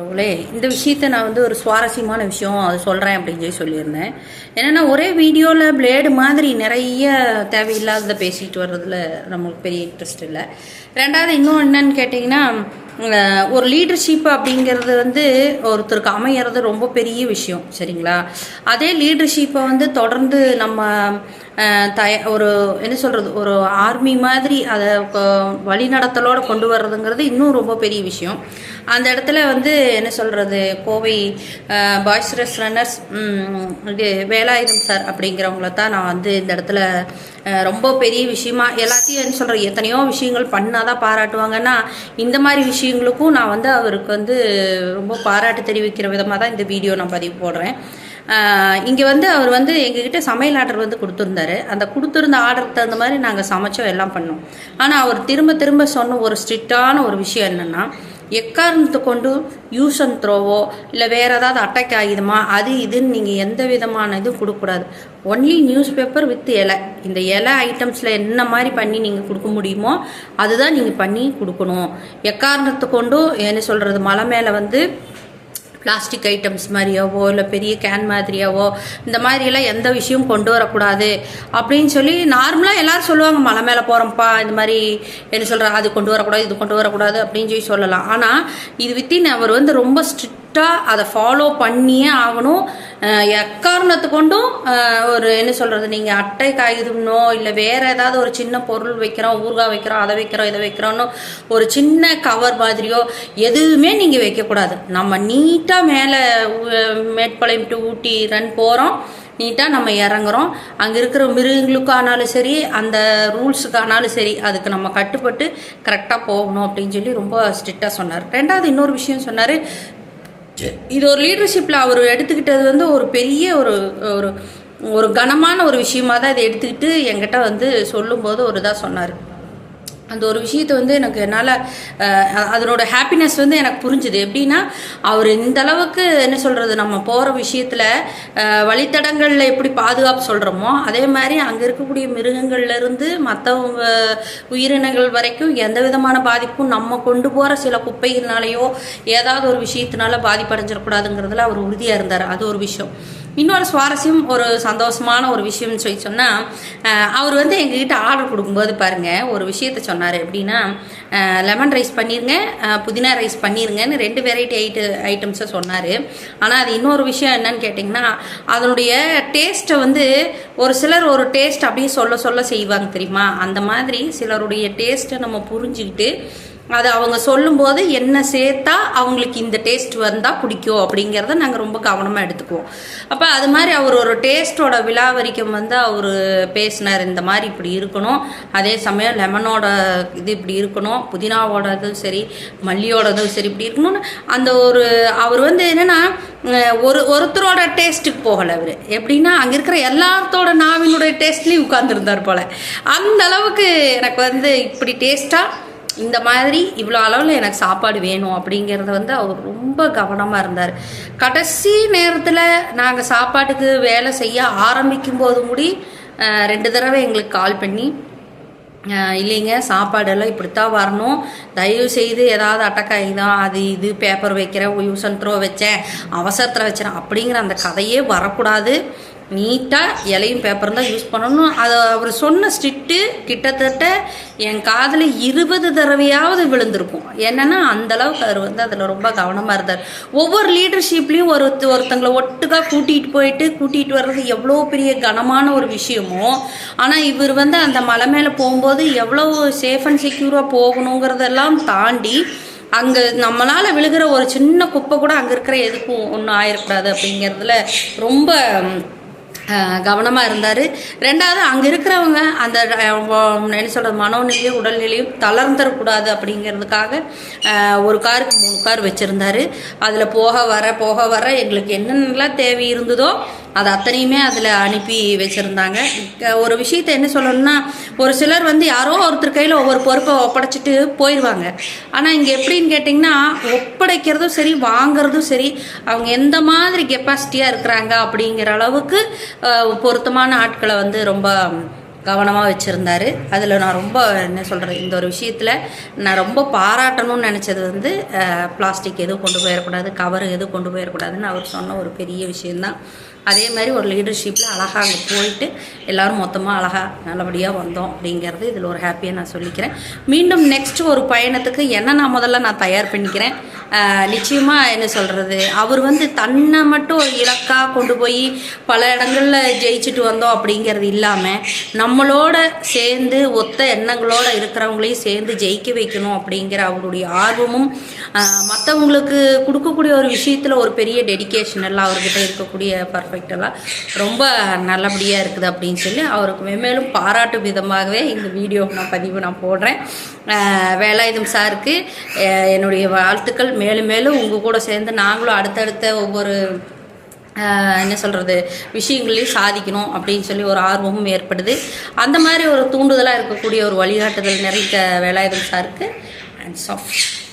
அவங்களே இந்த விஷயத்த நான் வந்து ஒரு சுவாரஸ்யமான விஷயம் அது சொல்கிறேன் அப்படின்னு சொல்லி சொல்லியிருந்தேன். என்னென்னா ஒரே வீடியோவில் பிளேடு மாதிரி நிறைய தேவையில்லாததை பேசிட்டு வர்றதுல நம்மளுக்கு பெரிய இன்ட்ரெஸ்ட் இல்லை. ரெண்டாவது இன்னும் என்னன்னு கேட்டிங்கன்னா ஒரு லீடர்ஷிப் அப்படிங்கிறது வந்து ஒருத்தருக்கு அமையிறது ரொம்ப பெரிய விஷயம் சரிங்களா? அதே லீடர்ஷிப்பை வந்து தொடர்ந்து நம்ம தய ஒரு என்ன சொல்கிறது ஒரு ஆர்மி மாதிரி அதை வழிநடத்தலோடு கொண்டு வர்றதுங்கிறது இன்னும் ரொம்ப பெரிய விஷயம். அந்த இடத்துல வந்து என்ன சொல்கிறது கோவை பாய்ஸ்ரஸ் ரன்னர்ஸ் இது வேலாயுதம் சார் அப்படிங்கிறவங்கள தான் நான் வந்து இந்த இடத்துல ரொம்ப பெரிய விஷயமா எல்லாத்தையும் என்ன சொல்கிறேன் எத்தனையோ விஷயங்கள் பண்ணாதான் பாராட்டுவாங்கன்னா இந்த மாதிரி விஷயம் விஷயங்களுக்கும் நான் வந்து அவருக்கு வந்து ரொம்ப பாராட்டு தெரிவிக்கிற விதமாக தான் இந்த வீடியோ நான் பதிவு போடுறேன். இங்கே வந்து அவர் வந்து எங்ககிட்ட சமையல் ஆர்டர் வந்து கொடுத்துருந்தாரு. அந்த கொடுத்துருந்த ஆர்டருக்கு தகுந்த மாதிரி நாங்கள் சமைச்சோம் எல்லாம் பண்ணோம். ஆனால் அவர் திரும்ப திரும்ப சொன்ன ஒரு ஸ்ட்ரிக்டான ஒரு விஷயம் என்னென்னா எக்காரணத்தை கொண்டு யூஸ் அண்ட் த்ரோவோ இல்லை வேறு ஏதாவது அட்டாக் ஆகிதுமா அது இதுன்னு நீங்கள் எந்த விதமான இதுவும் கொடுக்கக்கூடாது. ஒன்லி நியூஸ் பேப்பர் வித் இலை. இந்த இலை ஐட்டம்ஸில் என்ன மாதிரி பண்ணி நீங்கள் கொடுக்க முடியுமோ அதுதான் நீங்கள் பண்ணி கொடுக்கணும். எக்காரணத்தை கொண்டும் என்ன சொல்கிறது மலை மேலே வந்து பிளாஸ்டிக் ஐட்டம்ஸ் மாதிரியாவோ இல்லை பெரிய கேன் மாதிரியாவோ இந்த மாதிரியெல்லாம் எந்த விஷயம் கொண்டு வரக்கூடாது அப்படின்னு சொல்லி நார்மலாக எல்லாரும் சொல்லுவாங்க மலை மேலே போகிறோம்ப்பா இந்த மாதிரி என்ன சொல்கிற அது கொண்டு வரக்கூடாது இது கொண்டு வரக்கூடாது அப்படின்னு சொல்லி சொல்லலாம். ஆனால் இது வித்தின் அவர் வந்து ரொம்ப ஸ்ட்ரிக்டாக அதை ஃபாலோ பண்ணியே ஆகணும். எக்காரணத்து கொண்டும் ஒரு என்ன சொல்கிறது நீங்கள் அட்டை காகிதம்னோ இல்லை வேறு ஏதாவது ஒரு சின்ன பொருள் வைக்கிறோம் ஊறுகாய் வைக்கிறோம் அதை வைக்கிறோம் இதை வைக்கிறோன்னு ஒரு சின்ன கவர் மாதிரியோ எதுவுமே நீங்கள் வைக்கக்கூடாது. நம்ம நீட்டாக மேலே மேட்பாளையம் டு ஊட்டி ரன் போகிறோம் நீட்டாக நம்ம இறங்குறோம். அங்கே இருக்கிற மிருகங்களுக்கானாலும் சரி அந்த ரூல்ஸுக்கானாலும் சரி அதுக்கு நம்ம கட்டுப்பட்டு கரெக்டாக போகணும் அப்படின்னு சொல்லி ரொம்ப ஸ்ட்ரிக்டாக சொன்னார். ரெண்டாவது இன்னொரு விஷயம் சொன்னார் இது ஒரு லீடர்ஷிப்பில் அவர் எடுத்துக்கிட்டது வந்து ஒரு பெரிய ஒரு ஒரு ஒரு கனமான ஒரு விஷயமா தான் இதை எடுத்துக்கிட்டு என்கிட்ட வந்து சொல்லும்போது ஒரு இதாக சொன்னார். அந்த ஒரு விஷயத்தை வந்து எனக்கு என்னால் அதனோட ஹாப்பினஸ் வந்து எனக்கு புரிஞ்சுது. எப்படின்னா அவர் இந்த அளவுக்கு என்ன சொல்கிறது நம்ம போகிற விஷயத்தில் வழித்தடங்களில் எப்படி பாதுகாப்பு சொல்கிறோமோ அதே மாதிரி அங்கே இருக்கக்கூடிய மிருகங்கள்லேருந்து மற்றவங்க உயிரினங்கள் வரைக்கும் எந்த விதமான பாதிப்பும் நம்ம கொண்டு போகிற சில குப்பைகள்னாலேயோ ஏதாவது ஒரு விஷயத்தினால பாதிப்படைஞ்சிடக்கூடாதுங்கிறதுல அவர் உறுதியாக இருந்தார். அது ஒரு விஷயம். இன்னொரு சுவாரஸ்யம் ஒரு சந்தோஷமான ஒரு விஷயம்னு சொல்லி சொன்னால் அவர் வந்து எங்ககிட்ட ஆர்டர் கொடுக்கும்போது பாருங்கள் ஒரு விஷயத்த சொன்னார் எப்படின்னா லெமன் ரைஸ் பண்ணிருங்க புதினா ரைஸ் பண்ணிருங்கன்னு ரெண்டு வெரைட்டி ஐட்டு ஐட்டம்ஸை சொன்னார். ஆனால் அது இன்னொரு விஷயம் என்னன்னு கேட்டிங்கன்னா அதனுடைய டேஸ்ட்டை வந்து ஒரு சிலர் ஒரு டேஸ்ட் அப்படியே சொல்ல சொல்ல செய்வாங்க தெரியுமா? அந்த மாதிரி சிலருடைய டேஸ்ட்டை நம்ம புரிஞ்சுக்கிட்டு அது அவங்க சொல்லும்போது என்ன சேர்த்தா அவங்களுக்கு இந்த டேஸ்ட் வந்தால் பிடிக்கும் அப்படிங்கிறத நாங்கள் ரொம்ப கவனமாக எடுத்துக்குவோம். அப்போ அது மாதிரி அவர் ஒரு டேஸ்ட்டோட விலாவரிக்கம் வந்து அவர் பேசினார் இந்த மாதிரி இப்படி இருக்கணும் அதே சமயம் லெமனோட இது இப்படி இருக்கணும் புதினாவோடதும் சரி மல்லியோடதும் சரி இப்படி இருக்கணும்னு அந்த ஒரு அவர் வந்து என்னென்னா ஒரு ஒருத்தரோட டேஸ்ட்டுக்கு போகலை அவர். எப்படின்னா அங்கே இருக்கிற எல்லாத்தோட நாவினுடைய டேஸ்ட்லேயும் உட்காந்துருந்தார் போல். அந்த அளவுக்கு எனக்கு வந்து இப்படி டேஸ்ட்டாக இந்த மாதிரி இவ்வளோ அளவில் எனக்கு சாப்பாடு வேணும் அப்படிங்கிறத வந்து அவர் ரொம்ப கவனமாக இருந்தார். கடைசி நேரத்தில் நாங்கள் சாப்பாட்டுக்கு வேலை செய்ய ஆரம்பிக்கும் போது முடி ரெண்டு தடவை எங்களுக்கு கால் பண்ணி இல்லைங்க சாப்பாடெல்லாம் இப்படித்தான் வரணும். தயவு செய்து ஏதாவது அட்டக்காய் தான் அது இது பேப்பர் வைக்கிறேன் யூஸ் அண்ட் த்ரோ வச்சேன் அவசரத்தில் வச்சேன் அப்படிங்கிற அந்த கதையே வரக்கூடாது. நீட்டாக இலையும் பேப்பரும் தான் யூஸ் பண்ணணும். அதை அவர் சொன்ன ஸ்ட்ரிக்ட்டு கிட்டத்தட்ட என் காதில் இருபது தடவையாவது விழுந்திருக்கும். என்னென்னா அந்த அளவுக்கு அவர் வந்து அதில் ரொம்ப கவனமாக இருந்தார். ஒவ்வொரு லீடர்ஷிப்லேயும் ஒரு ஒருத்தங்களை ஒட்டுக்கா கூட்டிகிட்டு போயிட்டு கூட்டிகிட்டு வர்றது எவ்வளோ பெரிய கனமான ஒரு விஷயமோ ஆனால் இவர் வந்து அந்த மலை மேலே போகும்போது எவ்வளோ சேஃப் அண்ட் செக்யூராக போகணுங்கிறதெல்லாம் தாண்டி அங்கே நம்மளால் விழுகிற ஒரு சின்ன குப்பை கூட அங்கே இருக்கிற எதுக்கும் ஒன்றும் ஆயிடக்கூடாது அப்படிங்கிறதுல ரொம்ப கவனமாக இருந்தார். ரெண்டாவது அங்கே இருக்கிறவங்க அந்த என்ன சொல்கிறது மனோநிலையும் உடல்நிலையும் தளர்ந்துடக்கூடாது அப்படிங்கிறதுக்காக ஒரு காருக்கு மூணு கார் வச்சுருந்தாரு. அதில் போக வர போக வர எங்களுக்கு என்னென்னலாம் தேவை இருந்ததோ அது அத்தனையுமே அதில் அனுப்பி வச்சுருந்தாங்க. ஒரு விஷயத்தை என்ன சொல்லணும்னா ஒரு சிலர் வந்து யாரோ ஒருத்தர் கையில் ஒவ்வொரு பொறுப்பை ஒப்படைச்சிட்டு போயிடுவாங்க ஆனால் இங்கே எப்படின்னு கேட்டிங்கன்னா ஒப்படைக்கிறதும் சரி வாங்குறதும் சரி அவங்க எந்த மாதிரி கெப்பாசிட்டியாக இருக்கிறாங்க அப்படிங்கிற அளவுக்கு பொருத்தமான ஆட்களை வந்து ரொம்ப கவனமாக வச்சுருந்தாரு. அதில் நான் ரொம்ப என்ன சொல்கிறது இந்த ஒரு விஷயத்தில் நான் ரொம்ப பாராட்டணும்னு நினச்சது வந்து பிளாஸ்டிக் எதுவும் கொண்டு போயிடக்கூடாது கவர் எதுவும் கொண்டு போயிடக்கூடாதுன்னு அவர் சொன்ன ஒரு பெரிய விஷயந்தான் அதே மாதிரி ஒரு லீடர்ஷிப்பில் அழகாக அங்கே போயிட்டு எல்லோரும் மொத்தமாக அழகாக நல்லபடியாக வந்தோம் அப்படிங்கிறது இதில் ஒரு ஹாப்பியாக நான் சொல்லிக்கிறேன். மீண்டும் நெக்ஸ்ட் ஒரு பயணத்துக்கு என்ன நான் முதல்ல நான் தயார் பண்ணிக்கிறேன்? நிச்சயமாக என்ன சொல்கிறது அவர் வந்து தன்னை மட்டும் இலக்காக கொண்டு போய் பல இடங்களில் ஜெயிச்சுட்டு வந்தோம் அப்படிங்கிறது இல்லாமல் நம்ம நம்மளோட சேர்ந்து ஒத்த எண்ணங்களோட இருக்கிறவங்களையும் சேர்ந்து ஜெயிக்க வைக்கணும் அப்படிங்கிற அவருடைய ஆர்வமும் மற்றவங்களுக்கு கொடுக்கக்கூடிய ஒரு விஷயத்தில் ஒரு பெரிய டெடிக்கேஷன் எல்லாம் அவர்கிட்ட இருக்கக்கூடிய பர்ஃபெக்ட் எல்லாம் ரொம்ப நல்லபடியாக இருக்குது அப்படின்னு சொல்லி அவருக்கு மென்மேலும் பாராட்டு விதமாகவே இந்த வீடியோ நான் பதிவு நான் போடுறேன். வேலாயுதம் சாருக்கு என்னுடைய வாழ்த்துக்கள். மேலும் மேலும் உங்கள் கூட சேர்ந்து நாங்களும் அடுத்தடுத்த ஒவ்வொரு என்ன சொல்கிறது விஷயங்களையும் சாதிக்கணும் அப்படின்னு சொல்லி ஒரு ஆர்வமும் ஏற்படுது. அந்த மாதிரி ஒரு தூண்டுதலாக இருக்கக்கூடிய ஒரு வழிகாட்டுதல் நிறைய வேலாயுதம் சாருக்கு. And soft